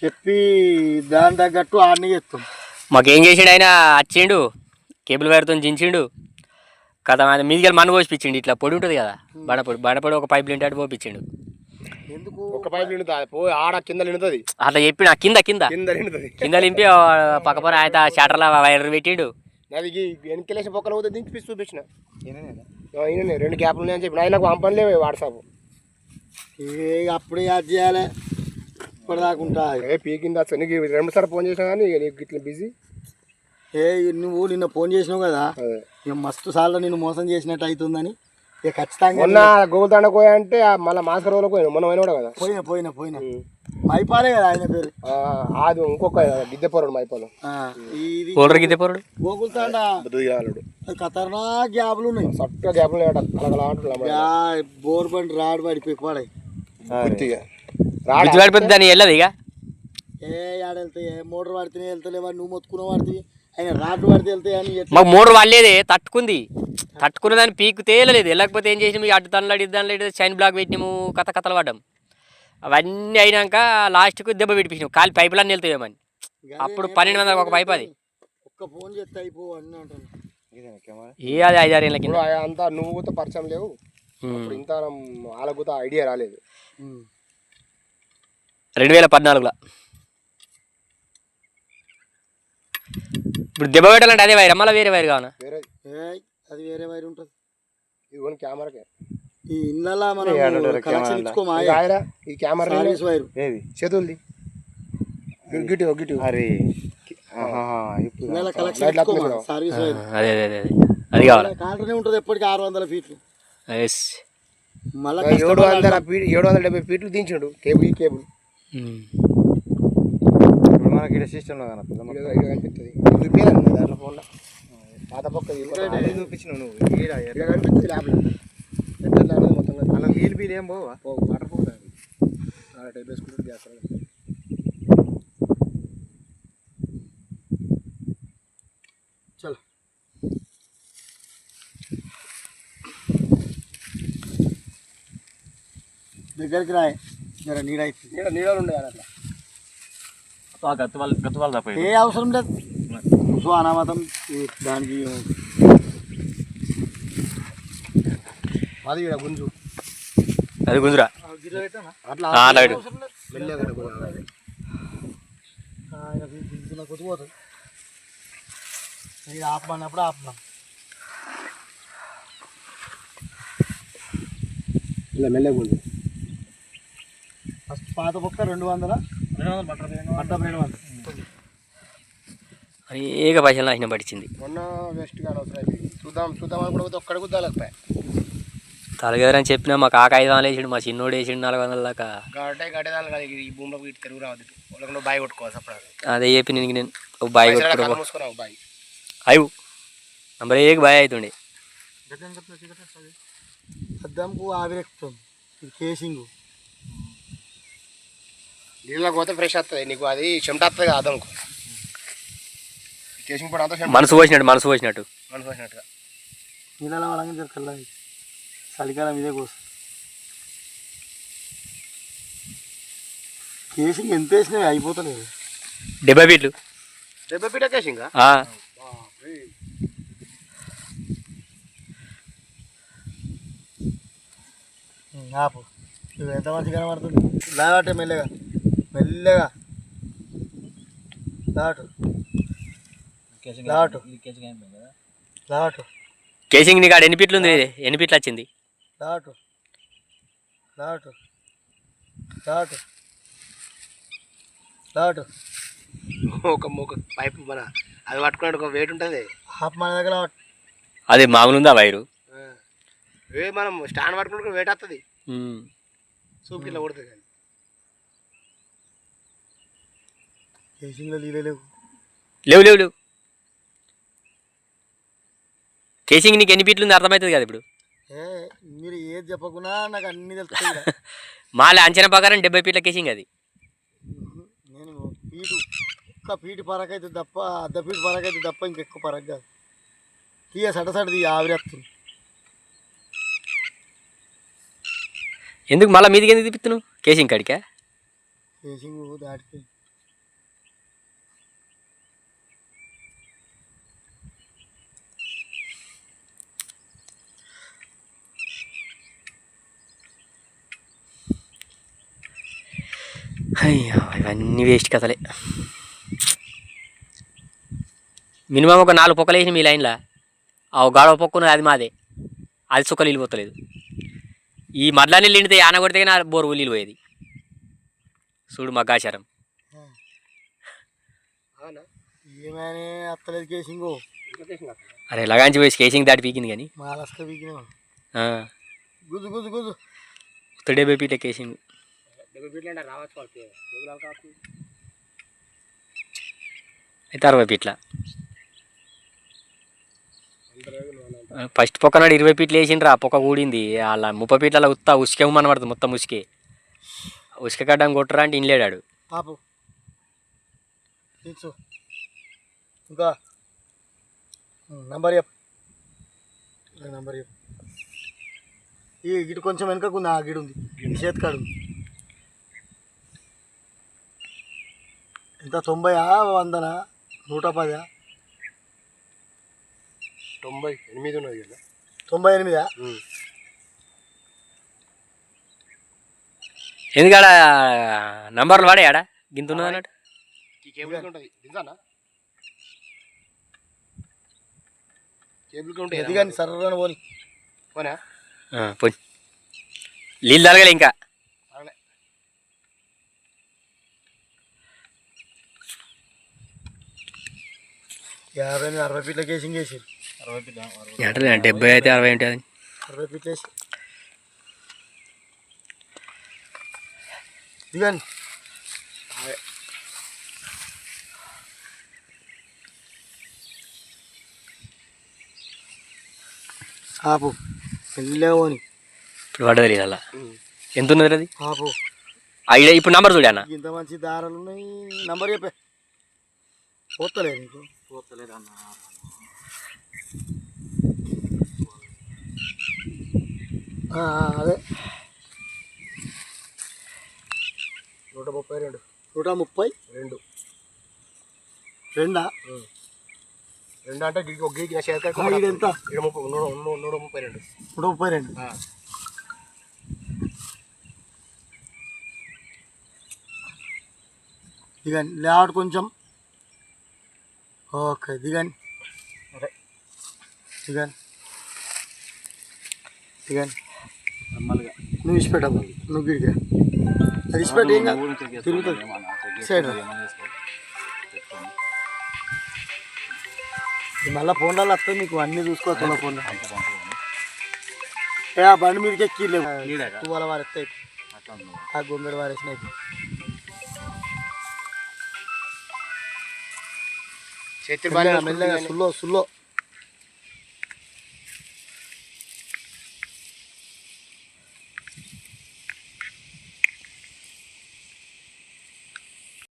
చెప్పి దాని తగ్గట్టు ఆడిని చేస్తాం. మాకేం చేసిండు ఆయన? వచ్చిండు కేబుల్ వైర్తో జించిండు. కథ అది మీదికి మన్ను పోసిపించిండు ఇట్లా పొడి ఉంటుంది కదా బండపొడి బండపొడి ఒక పైప్ లింటాడు పోపించిండు ఎందుకు? ఒక పైపు నిండుతుంది ఆడ కింద నిండుతుంది. అట్లా చెప్పిన కింద కింద. కింద నిండుతుంది. కింద నింపి పక్కపొర ఆయన షటర్ల వైర్ పెట్టిండు. వెనకలేసి పొక్కలు పోతే దించి చూపించిన. రెండు గ్యాప్లు ఉన్నాయని చెప్పి ఆయన నాకు పంపనిలేవు వాట్సాప్. ఏ అప్పుడే యాడ్ చేయాలి. ఇప్పటిదాకా ఉంటా ఏ పీకింది నీకు రెండు సార్లు ఫోన్ చేసినా కానీ ఇక నీకు ఇట్లా బిజీ ఏ నువ్వు నిన్న ఫోన్ చేసినావు కదా ఇక మస్తు సార్లు నేను మోసం చేసినట్టు అవుతుందని ఇక ఖచ్చితంగా మొన్న గోగుల్ దండ పోయా అంటే ఆ మళ్ళీ మాస్కర్ రోజులకు పోయినా మొన్న పోయినా కదా? పోయినా పోయినా పోయినా. మైపాలే కదా ఆయన పేరు. అది ఇంకొక గిద్దెపోరాడు మైపాలు. ఆ, ఇది కూలర్ గిద్దే పొరడు గోకుల్తాండ బుద్ధిగాలుడు. ఖతర్నా గ్యాప్లు ఉన్నాయి. చక్కగా గ్యాప్లు బోర్ బండి రాడు పడిపోయి పడాయి గుర్తిగా గుజ్జు పడిపోతుంది దాన్ని వెళ్ళదు ఇక. ఏ ఆడ వెళ్తాయి? ఏ మోటార్ పడితేనే వెళ్తలేవా నువ్వు మొత్తుకున్న పడితే ఆయన రాడ్డు పడితే వెళ్తాయి అని మాకు మోటార్ వాళ్ళేదే తట్టుకుంది. తట్టుకున్న దాన్ని పీకు తేలలేదు. వెళ్ళకపోతే ఏం చేసినాము అడ్డు తనలాడి దానిలో చైన్ బ్లాక్ పెట్టినాము కథ కథలు పడ్డాం. అవన్నీ అయినాక లాస్ట్కు దెబ్బ పెట్టించినాం కాలి పైపులన్నీ వెళ్తాయేమని అప్పుడు పన్నెండు వందలకు ఒక పైపు అది. ఒక్క ఫోన్ చేస్తే అయిపో అని ఏ అది ఐదారు ఏళ్ళ కింద. అంతా నువ్వు కూడా పరిచయం లేవు? ఇంత వాళ్ళకు ఐడియా రాలేదు. రెండు వేల పద్నాలుగులో. ఇప్పుడు దెబ్బ పెట్టాలంటే అదే వైర్ మళ్ళీ వేరే వైర్ కావాలా? వేరే అది వేరే వైర్ ఉంటుంది. ఇది కొన్ని కెమెరాకే. ఈ ఇళ్ళల్లో మనం కలెక్షన్ ఇచ్చుకోమా? ఇది ఆయరా? ఇది కెమెరా సర్వీస్ వైర్ ఏది? చేతులది. గిటు గిటు. అరే ఆహాహా, ఇప్పుడు ఇళ్ళ కలెక్షన్ ఇచ్చుకోమా? సర్వీస్ వైర్ అదే అదే అదే అదే. అది కావాలా? కాంటనే ఉంటుంది ఎప్పటికీ ఆరు వందల ఫీట్లు. ఎస్. మళ్ళీ ఏడు వందల ఫీట్ ఏడు వందల డెబ్బై ఫీట్లు దించాడు. కేబుల్ ఈ కేబుల్. మనకి ఇక్కడ సిస్టంలో కనపడదు ఇక్కడ ఇక్కడ కనిపిస్తుంది ఇది చూపించాలి దాంట్లో ఫోన్లో పాత పక్క ఇది మొత్తం అదే చూపించినావు నువ్వు ఈడ ఇక్కడ కనిపిస్తుంది ల్యాబ్లో ఎట్లా అనేది మొత్తం కనిపిస్తుంది. అలా వీల్ బీల్ ఏం పోవా పో వాటర్ పోతుంది అది టైప్ వేసుకుంటే గ్యాస్ రాదు. చలో దగ్గరికి రాయి జర నీడ నీడ నీడలు ఉండే అట్లా. ఏ అవసరం లేదు. సో అనామతం దానికి అది గుంజు. అది గుంజురా? అట్లా ఆ, అట్లా పెట్టు. మెల్లగా కట్టుకోవాలి. ఆయన దిగుతున్న కొద్ది పోతుంది. ఇది ఆపమన్నప్పుడు ఆపమం ఇలా మెల్లగా గుంజు. పాత బొక్క రెండు వందల పట్ట రెండు వందలు. అనేక పైసలు నాశనం పట్టించింది. మొన్న వెస్ట్ అయిపోయింది. చూద్దాం చూద్దాం అని కూడా పోతే ఒక్కడ కుద్దాలేకపోయా తలగదరని చెప్పినా మా కాక ఐదు వందలు వేసిండు మా చిన్నోడు వేసిండు నాలుగు వందల దాకా. గడ్డే గడ్డేదాన్ని కదా ఈ భూమిలోకి ఇటు తిరుగు రావద్దు. వాళ్ళకి నువ్వు బాయి కొట్టుకోవాలి అప్పుడు అదే చెప్పి నేను నేను ఒక బాయ్ మూసుకున్నావు బాయి. అయ్యు నంబర్ ఏకి బాయ్ అవుతుండే. ఆవిరెక్కుతుంది ఇది కేసింగ్ నీళ్ళకి పోతే ఫ్రెష్ వస్తుంది నీకు అది చెమట వస్తుంది కదా కేసింగ్ కూడా అంతా మనసు పోసినట్టు మనసు పోసినట్టు. మనసు వచ్చినట్టుగా నీళ్ళ జర కల్లా చలికాలం ఇదే కోసం. కేసింగ్ ఎంత వేసినావి అయిపోతలేదు. డెబ్బై ఫీట్లు. డెబ్బై ఫీట్ కేసింగ్? ఆ, ఆపు. ఎంత మంచిగా కనబడుతుంది? లాగటే మెల్లగా. మెల్లగా. లాటు. లాటు. లాటు. కేసింగ్ నీకు ఆడ ఎన్ని ఫీట్లు ఉంది? ఎన్ని ఫీట్లు వచ్చింది? లాటు. లాటు. లాటు. లాటు. ఒక ఒక పైపు మన అది పట్టుకున్నట్టు ఒక వెయిట్ ఉంటుంది. హాఫ్ మన దగ్గర. అది మామూలు ఉందా వైరు మనం స్టాండ్ పట్టుకున్నట్టు వెయిట్ వస్తుంది. సూప్ ఇట్లా కొడుతుంది కేసింగ్లో లేవు లేవు లేవు లేవు. కేసింగ్ నీకు ఎన్ని ఫీట్లు ఉంది అర్థమవుతుంది కదా ఇప్పుడు? మీరు ఏది చెప్పకున్నా నాకు అన్ని తెలుస్తాయి ఈడ. మాల అంచనా ప్రకారం డెబ్బై ఫీట్ల కేసింగ్ అది. నేను పీటు ఒక్క పీటు పరకైతే తప్ప అర్ధ పీటు పరకైతే తప్ప ఇంకెక్కువ పరక కాదు తీయ సట సట తీయ ఆవిరేస్తుంది ఎందుకు మళ్ళీ మీదికి ఎందుకు తిప్పుతున్నావు? కేసింగ్ కాడికా? కేసింగ్ దాటిపోయి అయ్యో ఇవన్నీ వేస్ట్ కథలే. మినిమం ఒక నాలుగు పొక్కలు వేసిన మీ లైన్లో. ఆ ఒక గాడవ పొక్కున్నది అది మాదే. అది సుక్కలు వెళ్ళిపోతలేదు ఈ మడ్ల నీళ్ళు నిండితే ఆన కొడితే నా బోరు నీళ్ళు పోయేది. చూడు మా గాచారం. అవునా? ఏమైనా అత్తలేదు కేసింగో ఇంకా చేసిన అరే లగాంచి పోయి కేసింగ్ దాటి పీకింది కానీ. గుజు గుజు గుజు. ఉత్త డెబ్బై పీట కేసింగ్ ఫీట్లు రావచ్చు అయితే అరవై పీట్ల ఫస్ట్ పొక్క నాడు ఇరవై పీట్లు వేసిండ్రా పొక్క కూడింది. అలా ముప్పై పీట్ల ఉత్త ఉసుకే ఉమ్మనబడుతుంది మొత్తం ఉసుకే. ఉసుక కడ్డం కొట్టరా అంటే ఇన్లేడాడు పాపు ఇంకా? నంబర్ చెప్ నంబర్ చెప్ ఈ గిటు కొంచెం వెనకకు ఉంది ఆ గిడు ఉంది. చేతికాడు ఉంది. ఎంత? తొంభయా? వందనా? నూట పదా తొంభై ఎనిమిది ఉన్నది కదా. తొంభై ఎనిమిదా? ఎందుకాడ నంబర్లు వాడాడా గింత ఉన్నది అన్నట్టు. ఈ కేబుల్ ఉంటుంది. దించానా? సర్రని పోని. పోనా? ఆ, పోయి. నీళ్ళు తలగలే ఇంకా. యాభై అరవై ఫీట్ల? కేసింగ్ వేసి అంటే డెబ్బై అయితే అరవై ఉంటుంది అరవై ఫీట్లు వేసి దిగండి ఆపు. వెళ్ళేవని ఇప్పుడు పడ్డది అలా. ఎంత ఉన్నది అది? ఆపు. ఇప్పుడు నంబర్ చూడా అన్న. ఇంత మంచి దారాలు ఉన్నాయి. నంబర్ చెప్పే. పోతలే నీకు. ఆ, అదే. నూట ముప్పై రెండు. నూట ముప్పై? రెండు. రెండా? రెండు అంటే గిరికి ఒక ఆ, ఈడు ఎంత ముప్పై నూట ముప్పై రెండు. నూట ముప్పై రెండు. దిగండి లేఅవుట్ కొంచెం ఓకే దిగండి అరే. దిగండి దిగండి నువ్వు ఇచ్చిపెట్టమ్మ నువ్వు గిడిగా అది ఇచ్చిపెట్టి ఏం కాదు తిరుగుతుంది సైడ్ రా. ఇది మళ్ళీ ఫోన్లలో వస్తుంది నీకు అన్నీ చూసుకోవచ్చు ఫోన్లో ఏ ఆ బండి మీదకి ఎక్కిలేవు తువ్వాల వారేస్తాయి ఆ గొంగడి వారేసినాయి చేతులు మెల్లగా బాగా మెల్లగా సుల్లో సుల్లో